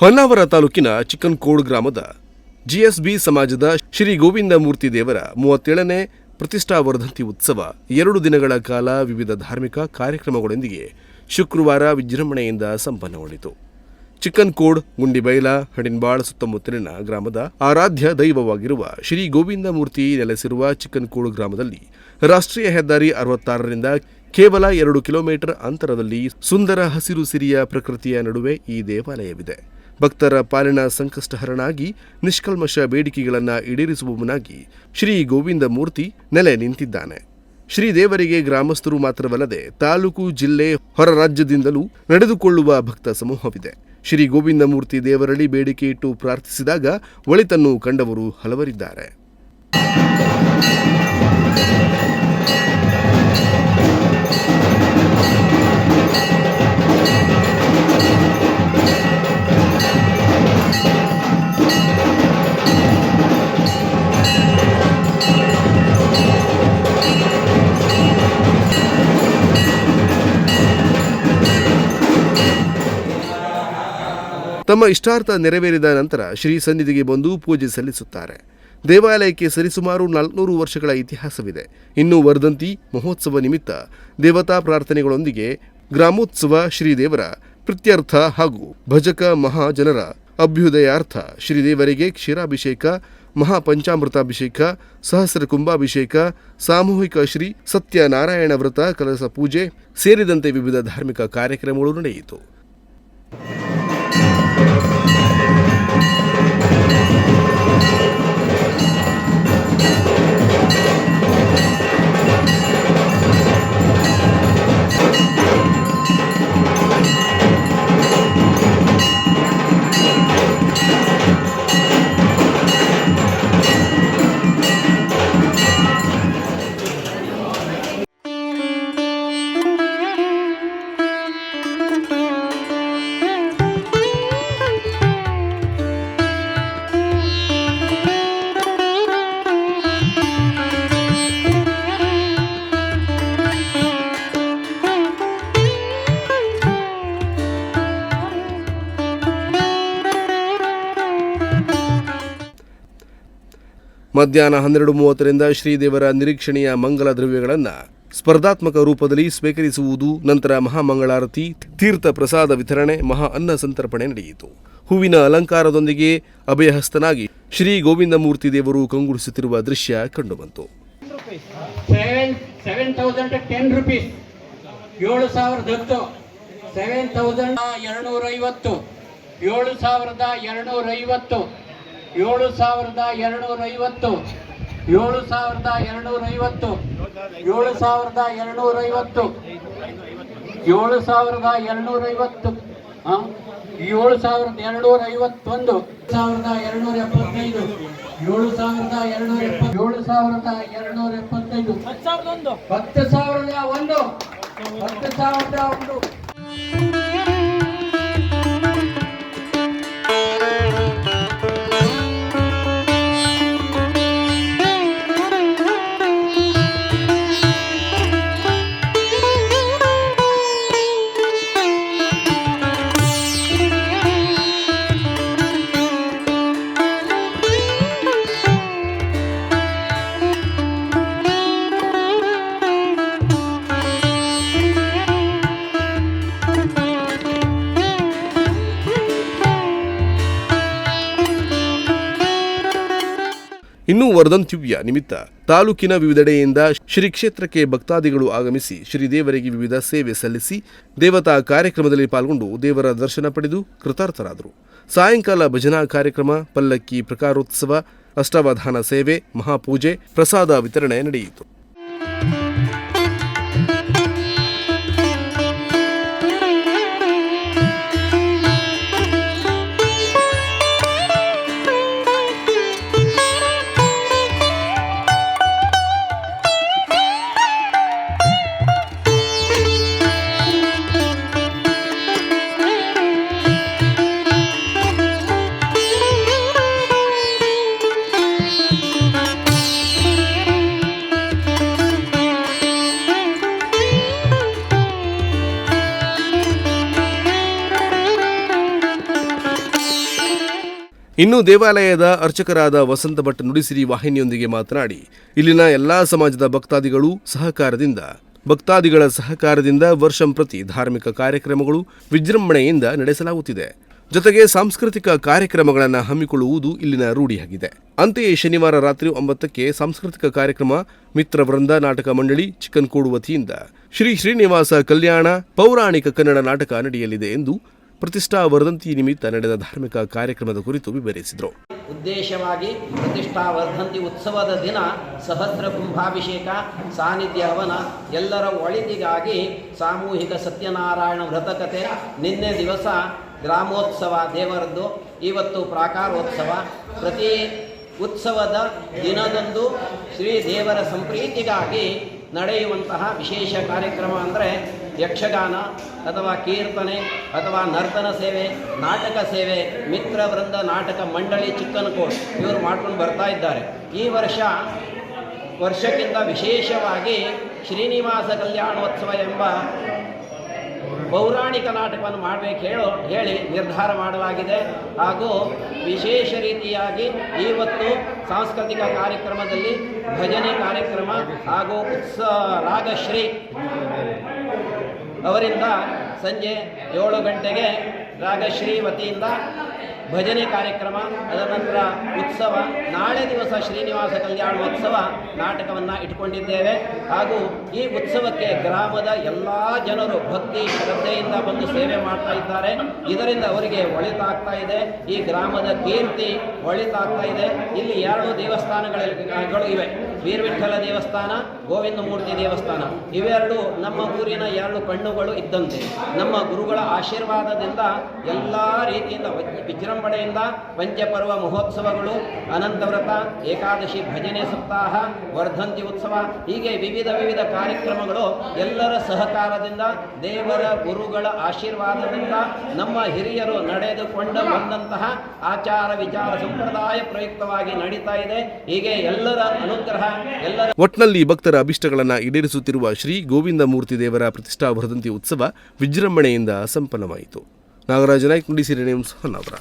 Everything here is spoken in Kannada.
ಹೊನ್ನಾವರ ತಾಲೂಕಿನ ಚಿಕ್ಕನ್ಕೋಡ್ ಗ್ರಾಮದ ಜಿಎಸ್ಬಿ ಸಮಾಜದ ಶ್ರೀ ಗೋವಿಂದ ಮೂರ್ತಿ ದೇವರ ಮೂವತ್ತೇಳನೇ ಪ್ರತಿಷ್ಠಾ ವರ್ಧಂತಿ ಉತ್ಸವ ಎರಡು ದಿನಗಳ ಕಾಲ ವಿವಿಧ ಧಾರ್ಮಿಕ ಕಾರ್ಯಕ್ರಮಗಳೊಂದಿಗೆ ಶುಕ್ರವಾರ ವಿಜೃಂಭಣೆಯಿಂದ ಸಂಪನ್ನಗೊಂಡಿತು. ಚಿಕ್ಕನ್ಕೋಡ್, ಗುಂಡಿಬೈಲ, ಹಡಿನ್ಬಾಳ್ ಸುತ್ತಮುತ್ತಲಿನ ಗ್ರಾಮದ ಆರಾಧ್ಯ ದೈವವಾಗಿರುವ ಶ್ರೀ ಗೋವಿಂದ ಮೂರ್ತಿ ನೆಲೆಸಿರುವ ಚಿಕ್ಕನ್ಕೋಡ್ ಗ್ರಾಮದಲ್ಲಿ ರಾಷ್ಟ್ರೀಯ ಹೆದ್ದಾರಿ ಅರವತ್ತಾರರಿಂದ ಕೇವಲ ಎರಡು ಕಿಲೋಮೀಟರ್ ಅಂತರದಲ್ಲಿ ಸುಂದರ ಹಸಿರು ಸಿರಿಯ ಪ್ರಕೃತಿಯ ನಡುವೆ ಈ ದೇವಾಲಯವಿದೆ. ಭಕ್ತರ ಪಾಲಿನ ಸಂಕಷ್ಟಹರನಾಗಿ ನಿಷ್ಕಲ್ಮಶ ಬೇಡಿಕೆಗಳನ್ನು ಈಡೇರಿಸುವವನಾಗಿ ಶ್ರೀ ಗೋವಿಂದ ಮೂರ್ತಿ ನೆಲೆ ನಿಂತಿದ್ದಾನೆ. ಶ್ರೀದೇವರಿಗೆ ಗ್ರಾಮಸ್ಥರು ಮಾತ್ರವಲ್ಲದೆ ತಾಲೂಕು, ಜಿಲ್ಲೆ, ಹೊರ ರಾಜ್ಯದಿಂದಲೂ ನಡೆದುಕೊಳ್ಳುವ ಭಕ್ತ ಸಮೂಹವಿದೆ. ಶ್ರೀ ಗೋವಿಂದ ಮೂರ್ತಿ ದೇವರಲ್ಲಿ ಬೇಡಿಕೆ ಇಟ್ಟು ಪ್ರಾರ್ಥಿಸಿದಾಗ ಒಳಿತನ್ನು ಕಂಡವರು ಹಲವರಿದ್ದಾರೆ. ತಮ್ಮ ಇಷ್ಟಾರ್ಥ ನೆರವೇರಿದ ನಂತರ ಶ್ರೀ ಸನ್ನಿಧಿಗೆ ಬಂದು ಪೂಜೆ ಸಲ್ಲಿಸುತ್ತಾರೆ. ದೇವಾಲಯಕ್ಕೆ ಸರಿಸುಮಾರು ನಾಲ್ಕುನೂರು ವರ್ಷಗಳ ಇತಿಹಾಸವಿದೆ. ಇನ್ನು ವರ್ಧಂತಿ, ಮಹೋತ್ಸವ ನಿಮಿತ್ತ ದೇವತಾ ಪ್ರಾರ್ಥನೆಗಳೊಂದಿಗೆ ಗ್ರಾಮೋತ್ಸವ ಶ್ರೀದೇವರ ಪ್ರತ್ಯರ್ಥ ಹಾಗೂ ಭಜಕ ಮಹಾಜನರ ಅಭ್ಯುದಯಾರ್ಥ ಶ್ರೀದೇವರಿಗೆ ಕ್ಷೀರಾಭಿಷೇಕ, ಮಹಾಪಂಚಾಮೃತಾಭಿಷೇಕ, ಸಹಸ್ರ ಕುಂಭಾಭಿಷೇಕ, ಸಾಮೂಹಿಕ ಶ್ರೀ ಸತ್ಯನಾರಾಯಣ ವ್ರತ ಕಲಸ ಪೂಜೆ ಸೇರಿದಂತೆ ವಿವಿಧ ಧಾರ್ಮಿಕ ಕಾರ್ಯಕ್ರಮಗಳು ನಡೆಯಿತು. ಮಧ್ಯಾಹ್ನ ಹನ್ನೆರಡು ಮೂವತ್ತರಿಂದ ಶ್ರೀದೇವರ ನಿರೀಕ್ಷಣೆಯ ಮಂಗಲ ದ್ರವ್ಯಗಳನ್ನು ಸ್ಪರ್ಧಾತ್ಮಕ ರೂಪದಲ್ಲಿ ಸ್ವೀಕರಿಸುವುದು, ನಂತರ ಮಹಾಮಂಗಳಾರತಿ, ತೀರ್ಥ ಪ್ರಸಾದ ವಿತರಣೆ, ಮಹಾ ಅನ್ನ ಸಂತರ್ಪಣೆ ನಡೆಯಿತು. ಹೂವಿನ ಅಲಂಕಾರದೊಂದಿಗೆ ಅಭಯಹಸ್ತನಾಗಿ ಶ್ರೀ ಗೋವಿಂದ ಮೂರ್ತಿ ದೇವರು ಕಂಗೊಳಿಸುತ್ತಿರುವ ದೃಶ್ಯ ಕಂಡುಬಂತು. ಏಳು ಸಾವಿರದ ಹತ್ತು. ಸಾವಿರದ ಎರಡ್ನೂರ ಐವತ್ತು ಏಳು ಸಾವಿರದ ಎರಡುನೂರ ಐವತ್ತು ಏಳು ಸಾವಿರದ ಎರಡುನೂರ ಐವತ್ತು ಏಳು ಸಾವಿರದ ಎರಡುನೂರ ಐವತ್ತು ಏಳು ಸಾವಿರದ ಎರಡುನೂರ ಐವತ್ತು ಏಳು ಸಾವಿರದ ಎರಡುನೂರ ಐವತ್ತೊಂದು ಸಾವಿರದ ಎರಡುನೂರ ಎಪ್ಪತ್ತೈದು ಏಳು ಸಾವಿರದ ಎರಡುನೂರ ಎಪ್ಪತ್ತು ಏಳು ಸಾವಿರದ ಎರಡುನೂರ ಎಪ್ಪತ್ತೈದು ಹತ್ತು ಸಾವಿರದ ಒಂದು. ಹತ್ತು ಸಾವಿರದ ಒಂದು. ಇನ್ನು ವರ್ಧಂತ್ಯುವ್ಯ ನಿಮಿತ್ತ ತಾಲೂಕಿನ ವಿವಿಧೆಡೆಯಿಂದ ಶ್ರೀ ಕ್ಷೇತ್ರಕ್ಕೆ ಭಕ್ತಾದಿಗಳು ಆಗಮಿಸಿ ಶ್ರೀದೇವರಿಗೆ ವಿವಿಧ ಸೇವೆ ಸಲ್ಲಿಸಿ ದೇವತಾ ಕಾರ್ಯಕ್ರಮದಲ್ಲಿ ಪಾಲ್ಗೊಂಡು ದೇವರ ದರ್ಶನ ಪಡೆದು ಕೃತಾರ್ಥರಾದರು. ಸಾಯಂಕಾಲ ಭಜನಾ ಕಾರ್ಯಕ್ರಮ, ಪಲ್ಲಕ್ಕಿ ಪ್ರಕಾರೋತ್ಸವ, ಅಷ್ಟಾವಧಾನ ಸೇವೆ, ಮಹಾಪೂಜೆ, ಪ್ರಸಾದ ವಿತರಣೆ ನಡೆಯಿತು. ಇನ್ನು ದೇವಾಲಯದ ಅರ್ಚಕರಾದ ವಸಂತ ಭಟ್ ನುಡಿಸಿರಿ ವಾಹಿನಿಯೊಂದಿಗೆ ಮಾತನಾಡಿ, ಇಲ್ಲಿನ ಎಲ್ಲಾ ಸಮಾಜದ ಭಕ್ತಾದಿಗಳು ಸಹಕಾರದಿಂದ, ಭಕ್ತಾದಿಗಳ ಸಹಕಾರದಿಂದ ವರ್ಷಂಪ್ರತಿ ಧಾರ್ಮಿಕ ಕಾರ್ಯಕ್ರಮಗಳು ವಿಜೃಂಭಣೆಯಿಂದ ನಡೆಸಲಾಗುತ್ತಿದೆ. ಜೊತೆಗೆ ಸಾಂಸ್ಕೃತಿಕ ಕಾರ್ಯಕ್ರಮಗಳನ್ನು ಹಮ್ಮಿಕೊಳ್ಳುವುದು ಇಲ್ಲಿನ ರೂಢಿಯಾಗಿದೆ. ಅಂತೆಯೇ ಶನಿವಾರ ರಾತ್ರಿ ಒಂಬತ್ತಕ್ಕೆ ಸಾಂಸ್ಕೃತಿಕ ಕಾರ್ಯಕ್ರಮ ಮಿತ್ರ ವೃಂದ ನಾಟಕ ಮಂಡಳಿ ಚಿಕ್ಕನ್ಕೋಡು ವತಿಯಿಂದ ಶ್ರೀ ಶ್ರೀನಿವಾಸ ಕಲ್ಯಾಣ ಪೌರಾಣಿಕ ಕನ್ನಡ ನಾಟಕ ನಡೆಯಲಿದೆ ಎಂದು ಪ್ರತಿಷ್ಠಾ ವರ್ಧಂತಿ ನಿಮಿತ್ತ ನಡೆದ ಧಾರ್ಮಿಕ ಕಾರ್ಯಕ್ರಮದ ಕುರಿತು ವಿವರಿಸಿದರು. ಉದ್ದೇಶವಾಗಿ ಪ್ರತಿಷ್ಠಾ ವರ್ಧಂತಿ ಉತ್ಸವದ ದಿನ ಸಹಸ್ರ ಕುಂಭಾಭಿಷೇಕ, ಸಾನ್ನಿಧ್ಯ ಹವನ, ಎಲ್ಲರ ಒಳಿತಿಗಾಗಿ ಸಾಮೂಹಿಕ ಸತ್ಯನಾರಾಯಣ ವ್ರತಕತೆ ನಿನ್ನೆ ದಿವಸ ಗ್ರಾಮೋತ್ಸವ ದೇವರದ್ದು, ಇವತ್ತು ಪ್ರಾಕಾರೋತ್ಸವ. ಪ್ರತಿ ಉತ್ಸವದ ದಿನದಂದು ಶ್ರೀ ದೇವರ ಸಂಪ್ರೀತಿಗಾಗಿ ನಡೆಯುವಂತಹ ವಿಶೇಷ ಕಾರ್ಯಕ್ರಮ ಅಂದರೆ ಯಕ್ಷಗಾನ ಅಥವಾ ಕೀರ್ತನೆ ಅಥವಾ ನರ್ತನ ಸೇವೆ, ನಾಟಕ ಸೇವೆ, ಮಿತ್ರ ವೃಂದ ನಾಟಕ ಮಂಡಳಿ ಚಿಕ್ಕನಕೋಟ್ ಇವರು ಮಾಡ್ಕೊಂಡು ಬರ್ತಾ ಇದ್ದಾರೆ. ಈ ವರ್ಷ ವರ್ಷಕ್ಕಿಂತ ವಿಶೇಷವಾಗಿ ಶ್ರೀನಿವಾಸ ಕಲ್ಯಾಣೋತ್ಸವ ಎಂಬ ಪೌರಾಣಿಕ ನಾಟಕವನ್ನು ಮಾಡಬೇಕು ಹೇಳೋ, ಹೇಳಿ ನಿರ್ಧಾರ ಮಾಡಲಾಗಿದೆ. ಹಾಗೂ ವಿಶೇಷ ರೀತಿಯಾಗಿ ಇವತ್ತು ಸಾಂಸ್ಕೃತಿಕ ಕಾರ್ಯಕ್ರಮದಲ್ಲಿ ಭಜನೆ ಕಾರ್ಯಕ್ರಮ ಹಾಗೂ ಉತ್ಸ ರಾಗಶ್ರೀ ಅವರಿಂದ ಸಂಜೆ ಏಳು ಗಂಟೆಗೆ ರಾಗಶ್ರೀ ವತಿಯಿಂದ ಭಜನೆ ಕಾರ್ಯಕ್ರಮ ಅದರ ನಂತರ ಉತ್ಸವ, ನಾಳೆ ದಿವಸ ಶ್ರೀನಿವಾಸ ಕಲ್ಯಾಣೋತ್ಸವ ನಾಟಕವನ್ನು ಇಟ್ಕೊಂಡಿದ್ದೇವೆ. ಹಾಗೂ ಈ ಉತ್ಸವಕ್ಕೆ ಗ್ರಾಮದ ಎಲ್ಲ ಜನರು ಭಕ್ತಿ, ಶ್ರದ್ಧೆಯಿಂದ ಬಂದು ಸೇವೆ ಮಾಡ್ತಾ ಇದ್ದಾರೆ. ಇದರಿಂದ ಅವರಿಗೆ ಒಳಿತಾಗ್ತಾ ಇದೆ. ಈ ಗ್ರಾಮದ ಕೀರ್ತಿ ಒಳಿತಾಗ್ತಾ ಇದೆ. ಇಲ್ಲಿ ಎರಡು ದೇವಸ್ಥಾನಗಳು ಇವೆ. ವೀರವಿಠಲ ದೇವಸ್ಥಾನ ಗೋವಿಂದ ಮೂರ್ತಿ ದೇವಸ್ಥಾನ, ಇವೆರಡು ನಮ್ಮ ಊರಿನ ಎರಡು ಕಣ್ಣುಗಳು ಇದ್ದಂತೆ. ನಮ್ಮ ಗುರುಗಳ ಆಶೀರ್ವಾದದಿಂದ ಎಲ್ಲ ರೀತಿಯಿಂದ ವಿಜೃಂಭಣೆಯಿಂದ ಪಂಚಪರ್ವ ಮಹೋತ್ಸವಗಳು, ಅನಂತವ್ರತ, ಏಕಾದಶಿ ಭಜನೆ ಸಪ್ತಾಹ, ವರ್ಧಂತಿ ಉತ್ಸವ, ಹೀಗೆ ವಿವಿಧ ವಿವಿಧ ಕಾರ್ಯಕ್ರಮಗಳು ಎಲ್ಲರ ಸಹಕಾರದಿಂದ, ದೇವರ ಗುರುಗಳ ಆಶೀರ್ವಾದದಿಂದ ನಮ್ಮ ಹಿರಿಯರು ನಡೆದುಕೊಂಡು ಬಂದಂತಹ ಆಚಾರ ವಿಚಾರ ಸಂಪ್ರದಾಯ ಪ್ರಯುಕ್ತವಾಗಿ ನಡೀತಾ ಇದೆ. ಹೀಗೆ ಎಲ್ಲರ ಅನುಗ್ರಹ ಒಟ್ನಲ್ಲಿ ಭಕ್ತರ ಅಭಿಷ್ಟಗಳನ್ನು ಈಡೇರಿಸುತ್ತಿರುವ ಶ್ರೀ ಗೋವಿಂದ ಮೂರ್ತಿ ದೇವರ ಪ್ರತಿಷ್ಠಾ ಉತ್ಸವ ವಿಜೃಂಭಣೆಯಿಂದ ಸಂಪನ್ನವಾಯಿತು. ನಾಗರಾಜ ನಾಯ್ಕ ನುಡಿಸಿರಿ ನ್ಯೂಸ್, ಹೊನ್ನಾವರ.